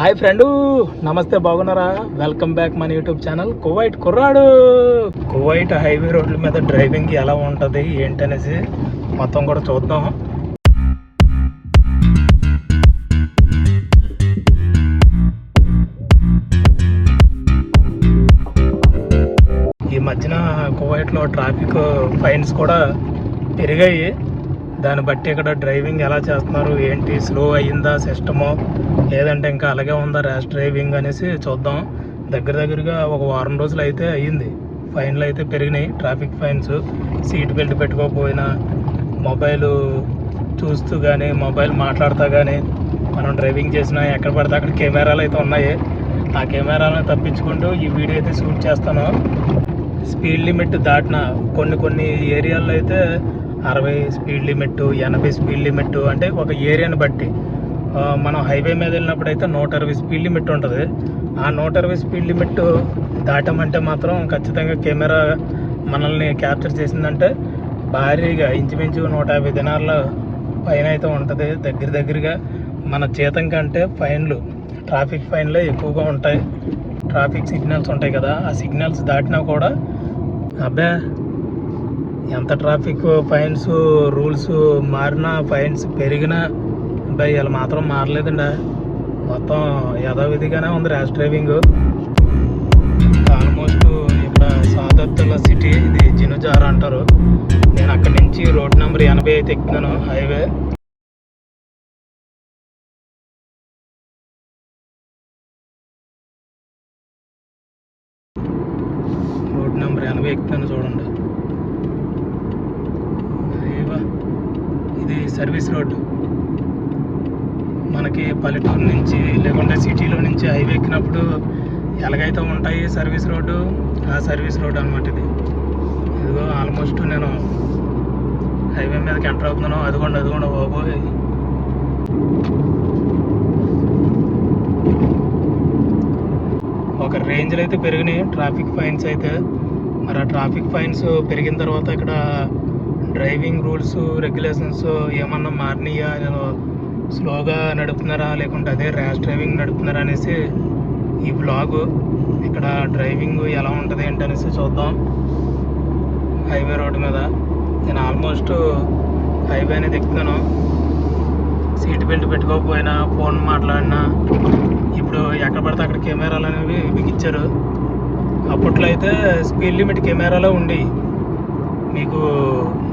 Hi friend నమస్తే బాగున్నారా? Welcome back మన యూట్యూబ్ ఛానల్ కువైట్ కుర్రాడు. కువైట్ హైవే రోడ్ల మీద డ్రైవింగ్ ఎలా ఉంటుంది ఏంటనేసి మొత్తం కూడా చూద్దాం. ఈ మధ్యన కువైట్లో ట్రాఫిక్ ఫైన్స్ కూడా పెరిగాయి. దాన్ని బట్టి ఇక్కడ డ్రైవింగ్ ఎలా చేస్తున్నారు? ఏంటి? స్లో అయ్యిందా? సిస్టమో? లేదంటే ఇంకా అలాగే ఉందా? ర్యాష్ డ్రైవింగ్ అనేసి చూద్దాం. దగ్గర దగ్గరగా ఒక వారం రోజులు అయితే అయ్యింది. ఫైన్లు అయితే పెరిగినాయి. ట్రాఫిక్ ఫైన్స్ సీట్ బెల్ట్ పెట్టుకోకపోయినా మొబైల్ చూస్తూ కానీ మొబైల్ మాట్లాడుతూ కానీ మనం డ్రైవింగ్ చేసినా ఎక్కడ పడితే అక్కడ కెమెరాలు అయితే ఉన్నాయి. ఆ కెమెరాలను తప్పించుకుంటూ ఈ వీడియో అయితే షూట్ చేస్తాను. స్పీడ్ లిమిట్ దాటిన కొన్ని కొన్ని ఏరియాల్లో అయితే అరవై స్పీడ్ లిమిట్ ఎనభై స్పీడ్ లిమిట్ అంటే ఒక ఏరియాని బట్టి. మనం హైవే మీద వెళ్ళినప్పుడు అయితే నూట అరవై స్పీడ్ లిమిట్ ఉంటుంది. ఆ నూట అరవై స్పీడ్ లిమిట్ దాటమంటే మాత్రం ఖచ్చితంగా కెమెరా మనల్ని క్యాప్చర్ చేసిందంటే భారీగా ఇంచుమించు నూట యాభై దినాల పైన అయితే ఉంటుంది. దగ్గర దగ్గరగా మన జీతం కంటే ఫైన్లు ట్రాఫిక్ ఫైన్లే ఎక్కువగా ఉంటాయి. ట్రాఫిక్ సిగ్నల్స్ ఉంటాయి కదా ఆ సిగ్నల్స్ దాటినా కూడా అబ్బే ఎంత ట్రాఫిక్ ఫైన్స్ రూల్స్ మారినా ఫైన్స్ పెరిగినా బై ఇలా మాత్రం మారలేదండి. మొత్తం యథావిధిగానే ఉంది ర్యాష్ డ్రైవింగ్ ఆల్మోస్ట్ ఇక్కడ సాదత్తుల సిటీ ఇది జినుజారా అంటారు. నేను అక్కడి నుంచి రోడ్ నెంబర్ ఎనభై అయితే ఎక్కుతున్నాను హైవే రోడ్ నెంబర్ ఎనభై ఎక్కుతున్నాను చూడండి అయ్యవా ఇది సర్వీస్ రోడ్ మనకి పల్లెటూరు నుంచి లేకుంటే సిటీలో నుంచి హైవే ఎక్కినప్పుడు ఎలాగైతే ఉంటాయి సర్వీస్ రోడ్డు ఆ సర్వీస్ రోడ్ అనమాట ఇది. ఇదిగో ఆల్మోస్ట్ నేను హైవే మీదకి ఎంటర్ అవుతున్నాను. అదిగోండి అదిగోండి బాబోయ్. ఒక రేంజ్లో అయితే పెరిగినాయి. ట్రాఫిక్ ఫైన్స్ అయితే. మరి ఆ ట్రాఫిక్ ఫైన్స్ పెరిగిన తర్వాత ఇక్కడ డ్రైవింగ్ రూల్స్ రెగ్యులేషన్స్ ఏమన్నా మారినాయా? స్లోగా నడుపుతున్నారా? లేకుంటే అదే ర్యాష్ డ్రైవింగ్ నడుపుతున్నారా అనేసి ఈ బ్లాగ్ ఇక్కడ డ్రైవింగ్ ఎలా ఉంటుంది ఏంటి అనేసి చూద్దాం. హైవే రోడ్డు మీద. నేను ఆల్మోస్ట్ హైవే అనేది ఎక్కుతున్నాను సీట్ బెల్ట్ పెట్టుకోకపోయినా ఫోన్ మాట్లాడినా ఇప్పుడు ఎక్కడ పడితే అక్కడ కెమెరాలు అనేవి బిగించారు. అప్పట్లో అయితే స్పీడ్ లిమిట్ కెమెరాలో ఉండి మీకు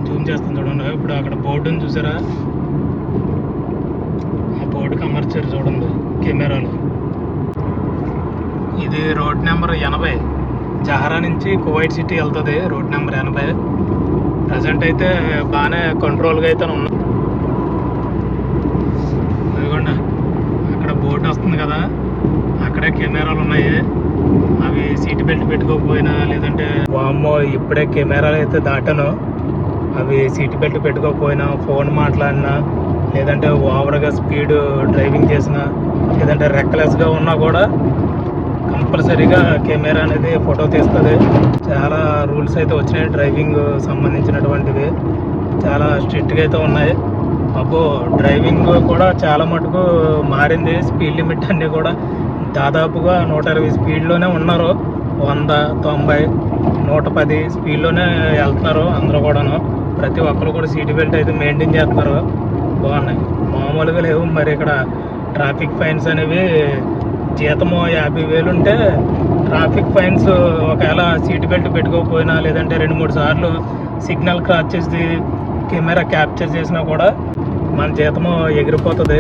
జూమ్ చేస్తాను చూడండి. ఇప్పుడు అక్కడ బోర్డుని చూసారా? ఆ బోర్డుకి అమర్చారు చూడండి కెమెరాలు. ఇది రోడ్ నెంబర్ ఎనభై. జహరా నుంచి కువైట్ సిటీ వెళ్తుంది రోడ్ నెంబర్ ఎనభై. ప్రజెంట్ అయితే బాగానే కంట్రోల్గా అయితే ఉన్నాం అదిగోండి అక్కడ బోర్డు వస్తుంది కదా. అక్కడే కెమెరాలు ఉన్నాయి. అవి సీట్ బెల్ట్ పెట్టుకోకపోయినా లేదంటే వామ్మో ఇప్పుడే కెమెరాలు అయితే దాటాను. అవి సీట్ బెల్ట్ పెట్టుకోకపోయినా ఫోన్ మాట్లాడినా లేదంటే ఓవర్గా స్పీడ్ డ్రైవింగ్ చేసినా లేదంటే రెక్లెస్గా ఉన్నా కూడా కంపల్సరీగా కెమెరా అనేది ఫోటో తీస్తుంది. చాలా రూల్స్ అయితే వచ్చినాయి డ్రైవింగ్ సంబంధించినటువంటివి. చాలా స్ట్రిక్ట్గా అయితే ఉన్నాయి. అబ్బో డ్రైవింగ్ కూడా చాలా మటుకు మారింది. స్పీడ్ లిమిట్ అన్నీ కూడా దాదాపుగా నూట ఇరవై స్పీడ్లోనే ఉన్నారు. వంద తొంభై నూట పది స్పీడ్లోనే వెళ్తున్నారు అందరూ కూడాను. ప్రతి ఒక్కరు కూడా సీట్ బెల్ట్ అయితే మెయింటైన్ చేస్తున్నారు. బాగున్నాయి. మామూలుగా లేవు. మరి ఇక్కడ ట్రాఫిక్ ఫైన్స్ అనేవి జీతము యాభై వేలు ఉంటే ట్రాఫిక్ ఫైన్స్ ఒకవేళ సీట్ బెల్ట్ పెట్టుకోకపోయినా లేదంటే రెండు మూడు సార్లు సిగ్నల్ క్రాస్ చేసి కెమెరా క్యాప్చర్ చేసినా కూడా మన జీతము ఎగిరిపోతుంది.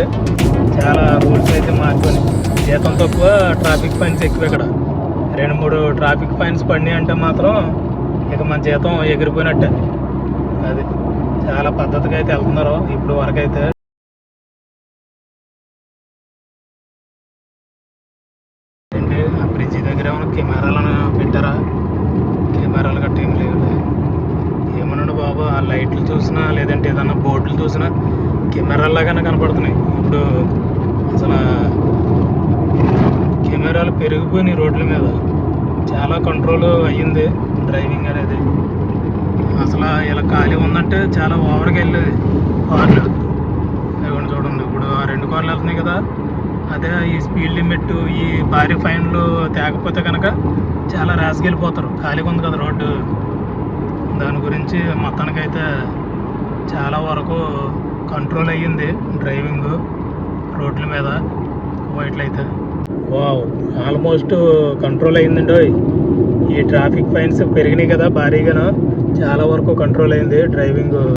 చాలా రూల్స్ అయితే మార్చుకొని. జీతం తక్కువ ట్రాఫిక్ ఫైన్స్ ఎక్కువ ఇక్కడ. రెండు మూడు ట్రాఫిక్ ఫైన్స్ పడినాయి అంటే మాత్రం ఇక మన జీతం ఎగిరిపోయినట్టే. అది చాలా పద్ధతిగా అయితే వెళ్తున్నారు. ఇప్పుడు వరకు అయితే ఆ బ్రిడ్జి దగ్గర ఏమైనా కెమెరాలను పెట్టారా? కెమెరాలు గట్ట ఏం లేవు ఏమనండి బాబు? ఆ లైట్లు చూసినా లేదంటే ఏదన్నా బోర్డులు చూసినా కెమెరాలాగానే కనపడుతున్నాయి. ఇప్పుడు అసలు కెమెరాలు పెరిగిపోయినాయి రోడ్ల మీద. చాలా కంట్రోల్ అయ్యింది డ్రైవింగ్ అనేది. అసలు ఇలా ఖాళీ ఉందంటే చాలా ఓవర్గా వెళ్ళేది కార్లు. ఇదిగోండి చూడండి ఇప్పుడు ఆ రెండు కార్లు వెళ్తున్నాయి కదా. అదే ఈ స్పీడ్ లిమిట్ ఈ భారీ ఫైన్లు తేకపోతే కనుక చాలా ర్యాష్గా వెళ్ళిపోతారు. ఖాళీగా ఉంది కదా రోడ్డు. దాని గురించి మొత్తానికైతే చాలా వరకు కంట్రోల్ అయ్యింది డ్రైవింగ్ రోడ్ల మీద వైట్లు అయితే వావ్ ఆల్మోస్ట్ కంట్రోల్ అయ్యిందండి ఈ ట్రాఫిక్ ఫైన్స్ పెరిగినాయి కదా భారీగాను. చాలా వరకు కంట్రోల్ అయింది డ్రైవింగ్.